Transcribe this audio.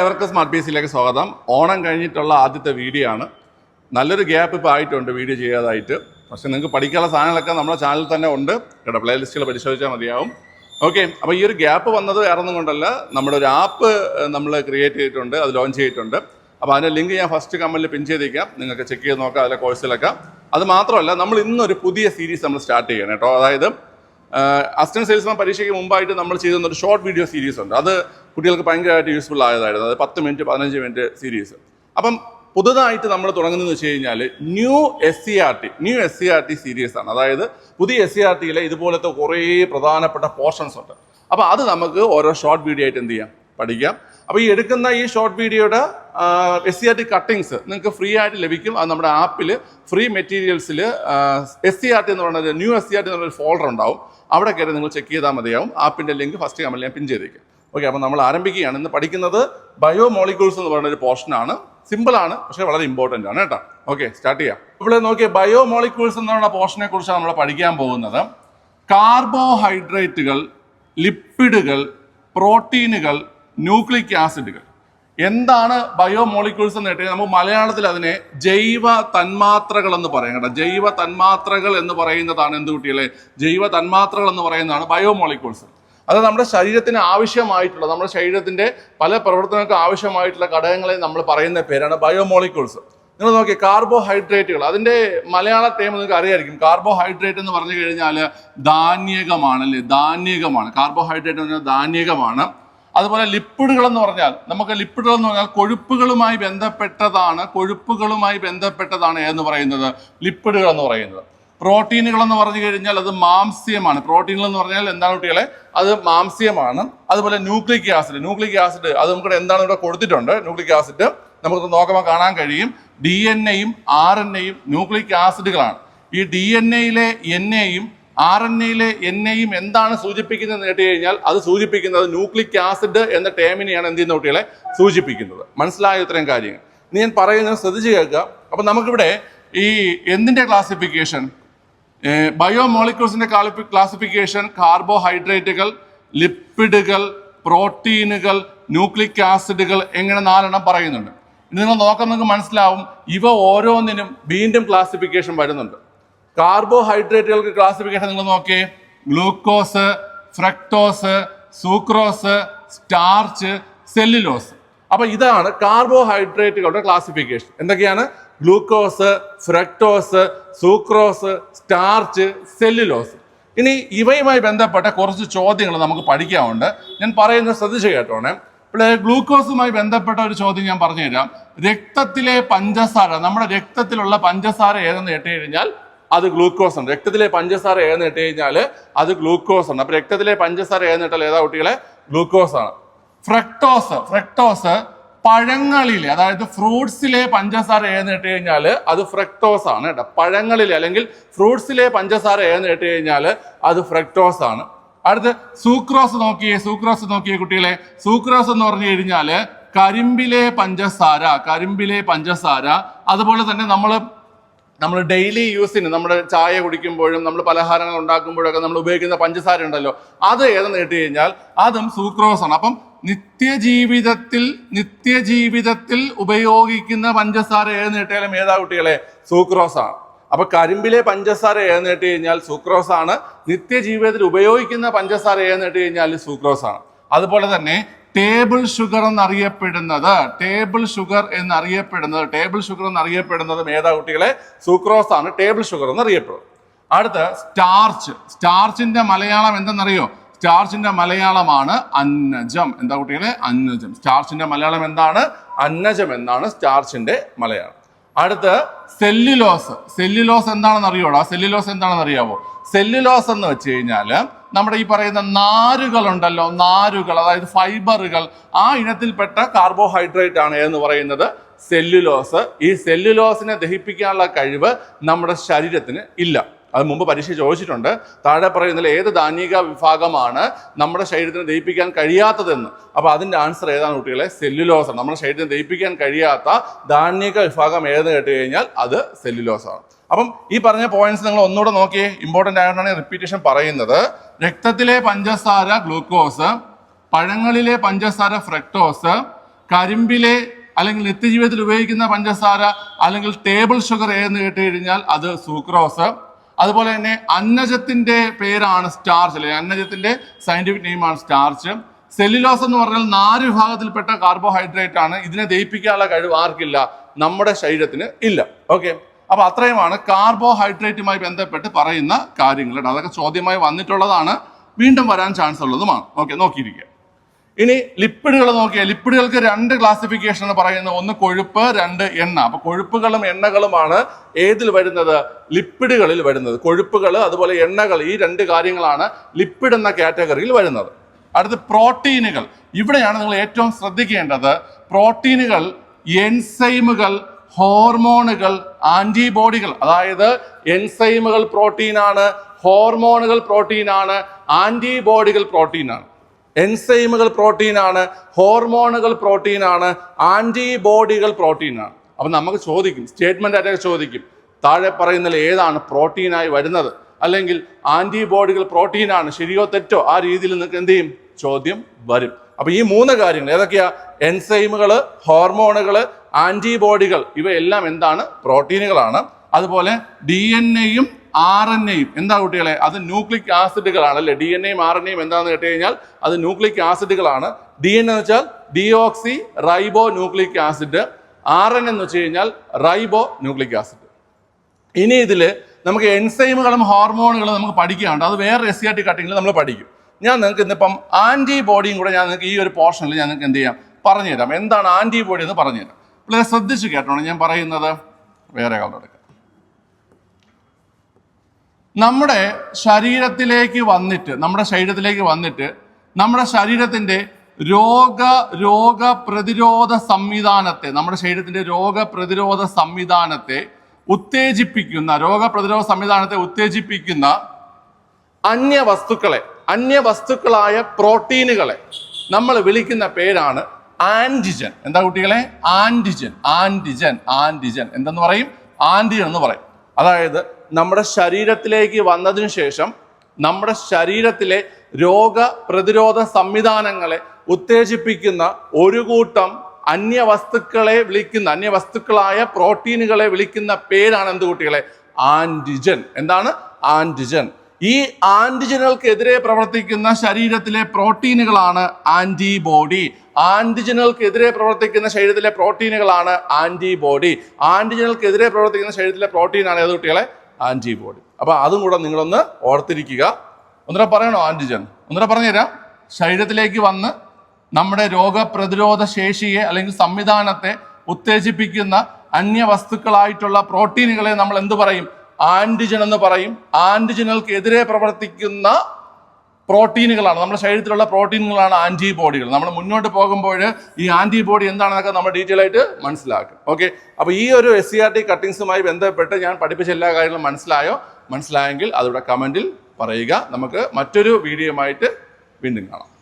എവർക്ക് smart ബേസിലേക്ക് സ്വാഗതം. ഓണം കഴിഞ്ഞിട്ടുള്ള ആദ്യത്തെ വീഡിയോ ആണ്. നല്ലൊരു ഗ്യാപ്പ് ഇപ്പോൾ ആയിട്ടുണ്ട് വീഡിയോ ചെയ്യാതായിട്ട്. പക്ഷേ നിങ്ങൾക്ക് പഠിക്കാനുള്ള സാധനങ്ങളൊക്കെ നമ്മുടെ ചാനലിൽ തന്നെ ഉണ്ട്. കേട്ടോ പ്ലേ ലിസ്റ്റുകൾ പരിശോധിച്ചാൽ മതിയാവും. ഓക്കെ അപ്പോൾ ഈ ഒരു ഗ്യാപ്പ് വന്നത് വേറെ ഒന്നും കൊണ്ടല്ല. നമ്മുടെ ഒരു ആപ്പ് നമ്മൾ ക്രിയേറ്റ് ചെയ്തിട്ടുണ്ട്. അത് ലോഞ്ച് ചെയ്തിട്ടുണ്ട്. അപ്പോൾ അതിന്റെ ലിങ്ക് ഞാൻ ഫസ്റ്റ് കമന്റിൽ പിൻ ചെയ്തേക്കാം നിങ്ങൾക്ക് ചെക്ക് ചെയ്ത് നോക്കാം അതിലെ കോഴ്സിലൊക്കെ അത് മാത്രമല്ല നമ്മൾ ഇന്നൊരു പുതിയ സീരീസ് നമ്മൾ സ്റ്റാർട്ട് ചെയ്യണം കേട്ടോ. അതായത് അസിസ്റ്റന്റ് സെയിൽസ്മാൻ പരീക്ഷയ്ക്ക് മുമ്പായിട്ട് നമ്മൾ ചെയ്തുന്ന ഒരു ഷോർട്ട് വീഡിയോ സീരീസ് ഉണ്ട്. അത് കുട്ടികൾക്ക് ഭയങ്കരമായിട്ട് യൂസ്ഫുൾ ആയതായിരുന്നു. അത് പത്ത് മിനിറ്റ് പതിനഞ്ച് മിനിറ്റ് സീരീസ് അപ്പം പുതുതായിട്ട് നമ്മൾ തുടങ്ങുന്നതെന്ന് വെച്ച് കഴിഞ്ഞാൽ new S C R T new S C R T series ആണ്. അതായത് പുതിയ എസ് സി ആർ ടിയിലെ ഇതുപോലത്തെ കുറേ പ്രധാനപ്പെട്ട പോർഷൻസ് ഉണ്ട്. അപ്പോൾ അത് നമുക്ക് ഓരോ ഷോർട്ട് വീഡിയോ ആയിട്ട് എന്ത് ചെയ്യാം? പഠിക്കാം. അപ്പോൾ ഈ എടുക്കുന്ന ഈ ഷോർട്ട് വീഡിയോയുടെ S C R T cuttings നിങ്ങൾക്ക് ഫ്രീ ആയിട്ട് ലഭിക്കും. അത് നമ്മുടെ ആപ്പിൽ ഫ്രീ മെറ്റീരിയൽസിൽ എസ് സി ആർ ടി എന്ന് പറയുന്നത് new S C R T എന്ന് പറയുന്ന ഫോൾഡർ ഉണ്ടാവും. അവിടെ കയറി നിങ്ങൾ ചെക്ക് ചെയ്താൽ മതിയാവും. ആപ്പിന്റെ ലിങ്ക് ഫസ്റ്റ് കമന്റിൽ ഞാൻ പിൻ ചെയ്തേക്കാം. ഓക്കെ അപ്പോൾ നമ്മൾ ആരംഭിക്കുകയാണ്. ഇന്ന് പഠിക്കുന്നത് ബയോ മോളിക്യൂൾസ് എന്ന് പറയുന്ന ഒരു പോർഷനാണ് സിമ്പിളാണ് പക്ഷേ വളരെ ഇമ്പോർട്ടന്റ് ആണ് കേട്ടോ. ഓക്കെ സ്റ്റാർട്ട് ചെയ്യാം. ഇവിടെ നോക്കിയ ബയോ മോളിക്യൂൾസ് എന്ന് പറയുന്ന പോർഷനെ കുറിച്ചാണ് നമ്മൾ പഠിക്കാൻ പോകുന്നത്. കാർബോഹൈഡ്രേറ്റുകൾ ലിപ്പിഡുകൾ പ്രോട്ടീനുകൾ ന്യൂക്ലിക് ആസിഡുകൾ എന്താണ് ബയോ മോളിക്യൂൾസ് എന്ന് കേട്ടാൽ നമുക്ക് മലയാളത്തിൽ അതിനെ ജൈവ തന്മാത്രകൾ എന്ന് പറയാം കേട്ടോ. ജൈവ തന്മാത്രകൾ എന്ന് പറയുന്നതാണ് എന്ത് കുട്ടികളെ? ജൈവ തന്മാത്രകൾ എന്ന് പറയുന്നതാണ് ബയോ മോളിക്യൂൾസ് അത് നമ്മുടെ ശരീരത്തിന് ആവശ്യമായിട്ടുള്ള നമ്മുടെ ശരീരത്തിന്റെ പല പ്രവർത്തനങ്ങൾക്ക് ആവശ്യമായിട്ടുള്ള ഘടകങ്ങളെ നമ്മൾ പറയുന്ന പേരാണ് ബയോമോളിക്യൂൾസ് നിങ്ങൾ നോക്കി കാർബോഹൈഡ്രേറ്റുകൾ അതിന്റെ മലയാള ടേം നിങ്ങൾക്ക് അറിയായിരിക്കും. കാർബോഹൈഡ്രേറ്റ് എന്ന് പറഞ്ഞു കഴിഞ്ഞാൽ ധാന്യകമാണ് അല്ലേ? ധാന്യകമാണ്. കാർബോഹൈഡ്രേറ്റ് എന്ന് പറഞ്ഞാൽ ധാന്യകമാണ്. അതുപോലെ ലിപ്പിഡുകൾ എന്ന് പറഞ്ഞാൽ നമുക്ക് ലിപ്പിഡുകൾ എന്ന് പറഞ്ഞാൽ കൊഴുപ്പുകളുമായി ബന്ധപ്പെട്ടതാണ് കൊഴുപ്പുകളുമായി ബന്ധപ്പെട്ടതാണ് എന്ന് പറയുന്നത്. ലിപ്പിഡുകൾ എന്ന് പറയുന്നത്. പ്രോട്ടീനുകൾ എന്ന് പറഞ്ഞു കഴിഞ്ഞാൽ അത് മാംസ്യമാണ്. പ്രോട്ടീനുകൾ എന്ന് പറഞ്ഞാൽ എന്താണ് കുട്ടികളെ? അത് മാംസ്യമാണ്. അതുപോലെ ന്യൂക്ലിക് ആസിഡ്. ന്യൂക്ലിക് ആസിഡ് അത് നമുക്ക് എന്താണ് ഇവിടെ കൊടുത്തിട്ടുണ്ട്? ന്യൂക്ലിക് ആസിഡ് നമുക്ക് നോക്കുമ്പോൾ കാണാൻ കഴിയും. ഡി എൻ എയും ആർ എൻ എയും ന്യൂക്ലിക് ആസിഡുകളാണ്. ഈ ഡി എൻ എയിലെ എൻ എയും ആർ എൻ എയിലെ എൻ എയും എന്താണ് സൂചിപ്പിക്കുന്നത് കേട്ട് കഴിഞ്ഞാൽ അത് സൂചിപ്പിക്കുന്നത് ന്യൂക്ലിക് ആസിഡ് എന്ന ടേമിനെയാണ് എന്ത് ചെയ്യുന്ന കുട്ടികളെ? സൂചിപ്പിക്കുന്നത്. മനസ്സിലായ ഇത്രയും കാര്യങ്ങൾ. ഞാൻ പറയുന്നത് ശ്രദ്ധിച്ച് കേൾക്കുക. അപ്പം നമുക്കിവിടെ ഈ എന്തിന്റെ ക്ലാസിഫിക്കേഷൻ ബയോ മോളിക്യൂൾസിന്റെ ക്ലാസിഫിക്കേഷൻ കാർബോഹൈഡ്രേറ്റുകൾ ലിപ്പിഡുകൾ പ്രോട്ടീനുകൾ ന്യൂക്ലിക് ആസിഡുകൾ എങ്ങനെ നാലെണ്ണം പറയുന്നുണ്ട്. ഇനി നിങ്ങൾ നോക്കാൻ നിങ്ങൾക്ക് മനസ്സിലാവും ഇവ ഓരോന്നിനും വീണ്ടും ക്ലാസിഫിക്കേഷൻ വരുന്നുണ്ട്. കാർബോഹൈഡ്രേറ്റുകൾക്ക് ക്ലാസിഫിക്കേഷൻ നിങ്ങൾ നോക്കിയേ glucose fructose sucrose starch cellulose. അപ്പൊ ഇതാണ് കാർബോഹൈഡ്രേറ്റുകളുടെ ക്ലാസിഫിക്കേഷൻ എന്തൊക്കെയാണ്? Glucose fructose sucrose starch cellulose. ഇനി ഇവയുമായി ബന്ധപ്പെട്ട കുറച്ച് ചോദ്യങ്ങൾ നമുക്ക് പഠിക്കാനുണ്ട്. ഞാൻ പറയുന്നത് ശ്രദ്ധിച്ച് കേട്ടോണേ. ഇവിടെ ഗ്ലൂക്കോസുമായി ബന്ധപ്പെട്ട ഒരു ചോദ്യം ഞാൻ പറഞ്ഞുതരാം. രക്തത്തിലെ പഞ്ചസാര നമ്മുടെ രക്തത്തിലുള്ള പഞ്ചസാര ഏതെന്ന് കേട്ട് കഴിഞ്ഞാൽ അത് ഗ്ലൂക്കോസ് ആണ്. രക്തത്തിലെ പഞ്ചസാര ഏതെന്ന് ഇട്ട് കഴിഞ്ഞാൽ അത് ഗ്ലൂക്കോസ് ആണ്. അപ്പൊ രക്തത്തിലെ പഞ്ചസാര ഏതെന്ന് ഇട്ടാൽ ഏതാ കുട്ടികളെ? ഗ്ലൂക്കോസ് ആണ്. ഫ്രക്ടോസ് ഫ്രക്ടോസ് പഴങ്ങളിലെ അതായത് ഫ്രൂട്ട്സിലെ പഞ്ചസാര ഏതെന്ന് കഴിഞ്ഞാൽ അത് ഫ്രക്ടോസ് ആണ് കേട്ടോ. പഴങ്ങളിൽ അല്ലെങ്കിൽ ഫ്രൂട്ട്സിലെ പഞ്ചസാര ഏതെന്ന് കേട്ട് കഴിഞ്ഞാൽ അത് ഫ്രക്ടോസ് ആണ്. അടുത്ത് സൂക്രോസ് നോക്കിയേ സൂക്രോസ് നോക്കിയേ കുട്ടികളെ. സൂക്രോസ് എന്ന് പറഞ്ഞു കഴിഞ്ഞാൽ കരിമ്പിലെ പഞ്ചസാര കരിമ്പിലെ പഞ്ചസാര അതുപോലെ തന്നെ നമ്മൾ നമ്മൾ ഡെയിലി യൂസിന് നമ്മുടെ ചായ കുടിക്കുമ്പോഴും നമ്മൾ പലഹാരങ്ങൾ ഉണ്ടാക്കുമ്പോഴൊക്കെ നമ്മൾ ഉപയോഗിക്കുന്ന പഞ്ചസാര ഉണ്ടല്ലോ അത് ഏതെന്ന് കേട്ട് കഴിഞ്ഞാൽ അതും സൂക്രോസ് ആണ്. അപ്പം നിത്യജീവിതത്തിൽ നിത്യജീവിതത്തിൽ ഉപയോഗിക്കുന്ന പഞ്ചസാര ഏതെന്ന് നീട്ടിയാലും ഏതാ കുട്ടികളെ? സൂക്രോസ് ആണ്. അപ്പൊ കരിമ്പിലെ പഞ്ചസാര ഏതെന്ന് കേട്ട് കഴിഞ്ഞാൽ സൂക്രോസ് ആണ്. നിത്യജീവിതത്തിൽ ഉപയോഗിക്കുന്ന പഞ്ചസാര ഏതെന്ന് കേട്ട് കഴിഞ്ഞാൽ സൂക്രോസ് ആണ്. അതുപോലെ തന്നെ ടേബിൾ ഷുഗർ എന്നറിയപ്പെടുന്നത് ടേബിൾ ഷുഗർ എന്നറിയപ്പെടുന്നത് ടേബിൾ ഷുഗർ എന്നറിയപ്പെടുന്നത് ഏതാ കുട്ടികളെ സൂക്രോസ് ആണ് ടേബിൾ ഷുഗർ എന്നറിയപ്പെടുന്നത് അടുത്ത സ്റ്റാർച്ച് സ്റ്റാർച്ചിന്റെ മലയാളം എന്തെന്നറിയോ? സ്റ്റാർച്ചിന്റെ മലയാളമാണ് അന്നജം. എന്താ കുട്ടികളെ? അന്നജം. സ്റ്റാർച്ചിന്റെ മലയാളം എന്താണ്? അന്നജം എന്നാണ് സ്റ്റാർച്ചിന്റെ മലയാളം. അടുത്ത് സെല്ലുലോസ് സെല്ലുലോസ് എന്താണെന്ന് അറിയോടാ സെല്ലുലോസ് എന്താണെന്ന് അറിയാവോ സെല്ലുലോസ് എന്ന് വെച്ച് കഴിഞ്ഞാൽ നമ്മുടെ ഈ പറയുന്ന നാരുകൾ ഉണ്ടല്ലോ നാരുകൾ അതായത് ഫൈബറുകൾ ആ ഇനത്തിൽപ്പെട്ട കാർബോഹൈഡ്രേറ്റ് ആണ് എന്ന് പറയുന്നത് സെല്ലുലോസ് ഈ സെല്ലുലോസിനെ ദഹിപ്പിക്കാനുള്ള കഴിവ് നമ്മുടെ ശരീരത്തിന് ഇല്ല. അത് മുമ്പ് പരീക്ഷ ചോദിച്ചിട്ടുണ്ട്. താഴെ പറയുന്നതിൽ ഏത് ധാന്യിക വിഭാഗമാണ് നമ്മുടെ ശരീരത്തിന് ദഹിപ്പിക്കാൻ കഴിയാത്തതെന്ന്. അപ്പോൾ അതിന്റെ ആൻസർ ഏതാണ് കുട്ടികളെ? സെല്ലുലോസ് ആണ്. നമ്മുടെ ശരീരത്തിന് ദഹിപ്പിക്കാൻ കഴിയാത്ത ധാന്യിക വിഭാഗം ഏതെന്ന് കേട്ട് കഴിഞ്ഞാൽ അത് സെല്ലുലോസ് ആണ്. അപ്പം ഈ പറഞ്ഞ പോയിന്റ്സ് നിങ്ങൾ ഒന്നുകൂടെ നോക്കിയേ. ഇമ്പോർട്ടന്റ് ആയിട്ടാണ് റിപ്പീറ്റേഷൻ പറയുന്നത്. രക്തത്തിലെ പഞ്ചസാര ഗ്ലൂക്കോസ് പഴങ്ങളിലെ പഞ്ചസാര ഫ്രക്ടോസ് കരിമ്പിലെ അല്ലെങ്കിൽ നിത്യജീവിതത്തിൽ ഉപയോഗിക്കുന്ന പഞ്ചസാര അല്ലെങ്കിൽ ടേബിൾ ഷുഗർ ഏതെന്ന് കേട്ട് കഴിഞ്ഞാൽ അത് സൂക്രോസ് അതുപോലെ തന്നെ അന്നജത്തിന്റെ പേരാണ് സ്റ്റാർച്ച് അല്ലെങ്കിൽ അന്നജത്തിന്റെ സയന്റിഫിക് നെയിമാണ് സ്റ്റാർച്ച് സെല്ലുലോസ് എന്ന് പറഞ്ഞാൽ നാല് വിഭാഗത്തിൽപ്പെട്ട കാർബോഹൈഡ്രേറ്റ് ആണ്. ഇതിനെ ദഹിപ്പിക്കാനുള്ള കഴിവ് ആർക്കില്ല? നമ്മുടെ ശരീരത്തിന് ഇല്ല. ഓക്കെ അപ്പൊ അത്രയുമാണ് കാർബോഹൈഡ്രേറ്റുമായി ബന്ധപ്പെട്ട് പറയുന്ന കാര്യങ്ങൾ അതൊക്കെ ചോദ്യമായി വന്നിട്ടുള്ളതാണ്. വീണ്ടും വരാൻ ചാൻസ് ഉള്ളതുമാണ്. ഓക്കെ നോക്കിയിരിക്കുക. ഇനി ലിപ്പിഡുകൾ നോക്കിയാൽ ലിപ്പിഡുകൾക്ക് രണ്ട് ക്ലാസിഫിക്കേഷൻ എന്ന് പറയുന്നത് ഒന്ന് കൊഴുപ്പ് രണ്ട് എണ്ണ. അപ്പൊ കൊഴുപ്പുകളും എണ്ണകളുമാണ് ഏതിൽ വരുന്നത്? ലിപ്പിഡുകളിൽ വരുന്നത്. കൊഴുപ്പുകൾ അതുപോലെ എണ്ണകൾ ഈ രണ്ട് കാര്യങ്ങളാണ് ലിപ്പിഡ് എന്ന കാറ്റഗറിയിൽ വരുന്നത്. അടുത്ത് പ്രോട്ടീനുകൾ. ഇവിടെയാണ് നിങ്ങൾ ഏറ്റവും ശ്രദ്ധിക്കേണ്ടത്. പ്രോട്ടീനുകൾ എൻസൈമുകൾ ഹോർമോണുകൾ ആന്റിബോഡികൾ. അതായത് എൻസൈമുകൾ പ്രോട്ടീനാണ് ഹോർമോണുകൾ പ്രോട്ടീനാണ് ആന്റിബോഡികൾ പ്രോട്ടീനാണ്. എൻസൈമുകൾ പ്രോട്ടീനാണ് ഹോർമോണുകൾ പ്രോട്ടീനാണ് ആന്റിബോഡികൾ പ്രോട്ടീനാണ്. അപ്പം നമുക്ക് ചോദിക്കും സ്റ്റേറ്റ്മെന്റ് ആയിട്ട് ചോദിക്കും താഴെ പറയുന്നതിൽ ഏതാണ് പ്രോട്ടീനായി വരുന്നത്? അല്ലെങ്കിൽ ആന്റിബോഡികൾ പ്രോട്ടീനാണ് ശരിയോ തെറ്റോ? ആ രീതിയിൽ നിങ്ങൾക്ക് എന്ത് ചെയ്യും? ചോദ്യം വരും. അപ്പോൾ ഈ മൂന്ന് കാര്യങ്ങൾ ഏതൊക്കെയാ? എൻസൈമുകൾ ഹോർമോണുകൾ ആന്റിബോഡികൾ ഇവയെല്ലാം എന്താണ്? പ്രോട്ടീനുകളാണ്. അതുപോലെ ഡി എൻ എയും ആർ എൻ എയും എന്താ കുട്ടികളെ? അത് ന്യൂക്ലിക് ആസിഡുകളാണ് അല്ലെ ഡി എൻ എയും ആർ എൻ എയും എന്താണെന്ന് കേട്ട് കഴിഞ്ഞാൽ അത് ന്യൂക്ലിക് ആസിഡുകളാണ്. ഡി എൻ എന്ന് വെച്ചാൽ deoxyribonucleic acid R N എന്ന് വെച്ച് കഴിഞ്ഞാൽ റൈബോ ന്യൂക്ലിക് ആസിഡ് ഇനി ഇതിൽ നമുക്ക് എൻസൈമുകളും ഹോർമോണുകളും നമുക്ക് പഠിക്കാനുണ്ട്. അത് വേറെ എസ് സി കട്ടിങ്ങിൽ നമ്മൾ പഠിക്കും. ഞാൻ നിങ്ങൾക്ക് ഇന്നിപ്പം ആന്റിബോഡിയും കൂടെ ഞാൻ നിങ്ങൾക്ക് ഈ ഒരു പോർഷനിൽ ഞാൻ നിങ്ങൾക്ക് എന്ത് ചെയ്യാം? പറഞ്ഞുതരാം. എന്താണ് ആന്റിബോഡി എന്ന് പറഞ്ഞുതരാം. പിള്ളേരെ ശ്രദ്ധിച്ച് കേട്ടോണം. ഞാൻ പറയുന്നത് വേറെ കളർ എടുക്കാം. നമ്മുടെ ശരീരത്തിലേക്ക് വന്നിട്ട് നമ്മുടെ ശരീരത്തിലേക്ക് വന്നിട്ട് നമ്മുടെ ശരീരത്തിന്റെ രോഗ രോഗ പ്രതിരോധ സംവിധാനത്തെ നമ്മുടെ ശരീരത്തിന്റെ രോഗപ്രതിരോധ സംവിധാനത്തെ ഉത്തേജിപ്പിക്കുന്ന രോഗപ്രതിരോധ സംവിധാനത്തെ ഉത്തേജിപ്പിക്കുന്ന അന്യ വസ്തുക്കളെ അന്യ വസ്തുക്കളായ പ്രോട്ടീനുകളെ നമ്മൾ വിളിക്കുന്ന പേരാണ് ആന്റിജൻ. എന്താ കുട്ടികളെ? Antigen antigen antigen. എന്തെന്ന് പറയും? ആന്റിജൻ എന്ന് പറയും. അതായത് നമ്മുടെ ശരീരത്തിലേക്ക് വന്നതിന് ശേഷം നമ്മുടെ ശരീരത്തിലെ രോഗ പ്രതിരോധ സംവിധാനങ്ങളെ ഉത്തേജിപ്പിക്കുന്ന ഒരു കൂട്ടം അന്യവസ്തുക്കളെ വിളിക്കുന്ന അന്യവസ്തുക്കളായ പ്രോട്ടീനുകളെ വിളിക്കുന്ന പേരാണ് എന്ത് കുട്ടികളെ? ആന്റിജൻ. എന്താണ്? ആന്റിജൻ. ഈ ആന്റിജനുകൾക്കെതിരെ പ്രവർത്തിക്കുന്ന ശരീരത്തിലെ പ്രോട്ടീനുകളാണ് ആന്റിബോഡി ആന്റിജനുകൾക്കെതിരെ പ്രവർത്തിക്കുന്ന ശരീരത്തിലെ പ്രോട്ടീനുകളാണ് ആന്റിബോഡി ആന്റിജനുകൾക്കെതിരെ പ്രവർത്തിക്കുന്ന ശരീരത്തിലെ പ്രോട്ടീനാണ് ഏത് കുട്ടികളെ? ആന്റിബോഡി. അപ്പോൾ അതും കൂടെ നിങ്ങളൊന്ന് ഓർത്തിരിക്കുക. ഒന്നുകൂടെ പറയണോ ആന്റിജൻ? ഒന്നുകൂടെ പറഞ്ഞുതരാം. ശരീരത്തിലേക്ക് വന്ന് നമ്മുടെ രോഗപ്രതിരോധ ശേഷിയെ അല്ലെങ്കിൽ സംവിധാനത്തെ ഉത്തേജിപ്പിക്കുന്ന അന്യവസ്തുക്കളായിട്ടുള്ള പ്രോട്ടീനുകളെ നമ്മൾ എന്ത് പറയും? ആന്റിജൻ എന്ന് പറയും. ആന്റിജനുകൾക്കെതിരെ പ്രവർത്തിക്കുന്ന പ്രോട്ടീനുകളാണ്. നമ്മുടെ ശരീരത്തിലുള്ള പ്രോട്ടീനുകളാണ് ആന്റിബോഡികൾ നമ്മൾ മുന്നോട്ട് പോകുമ്പോൾ ഈ ആന്റിബോഡി എന്താണെന്നൊക്കെ നമ്മൾ ഡീറ്റെയിൽ ആയിട്ട് മനസ്സിലാക്കും. ഓക്കെ? അപ്പോൾ ഈ ഒരു എസ് സി ആർ ടി കട്ടിങ്സുമായി ബന്ധപ്പെട്ട് ഞാൻ പഠിപ്പിച്ച എല്ലാ കാര്യങ്ങളും മനസ്സിലായോ? മനസ്സിലായെങ്കിൽ അതിവിടെ കമന്റിൽ പറയുക. നമുക്ക് മറ്റൊരു വീഡിയോ ആയിട്ട് വീണ്ടും കാണാം.